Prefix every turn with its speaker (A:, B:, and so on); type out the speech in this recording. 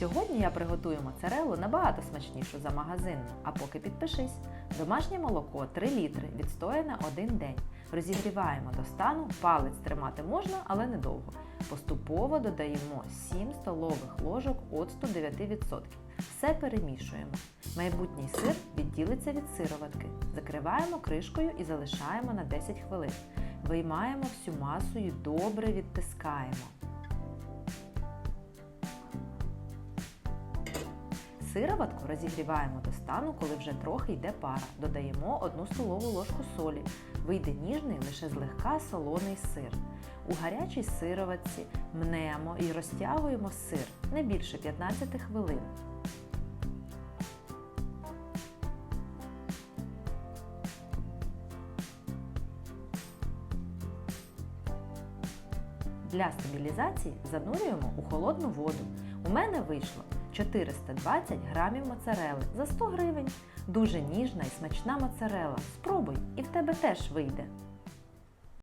A: Сьогодні я приготую моцарелу набагато смачнішу за магазинну. А поки підпишись. Домашнє молоко 3 літри, відстояне 1 день. Розігріваємо до стану, палець тримати можна, але недовго. Поступово додаємо 7 столових ложок оцту 9%. Все перемішуємо. Майбутній сир відділиться від сироватки. Закриваємо кришкою і залишаємо на 10 хвилин. Виймаємо всю масу і добре відтискаємо. Сироватку розігріваємо до стану, коли вже трохи йде пара. Додаємо 1 столову ложку солі. Вийде ніжний лише злегка солоний сир. У гарячій сироватці мнемо і розтягуємо сир не більше 15 хвилин. Для стабілізації занурюємо у холодну воду. У мене вийшло 420 грамів моцарели за 100 гривень. Дуже ніжна і смачна моцарела. Спробуй, і в тебе теж вийде.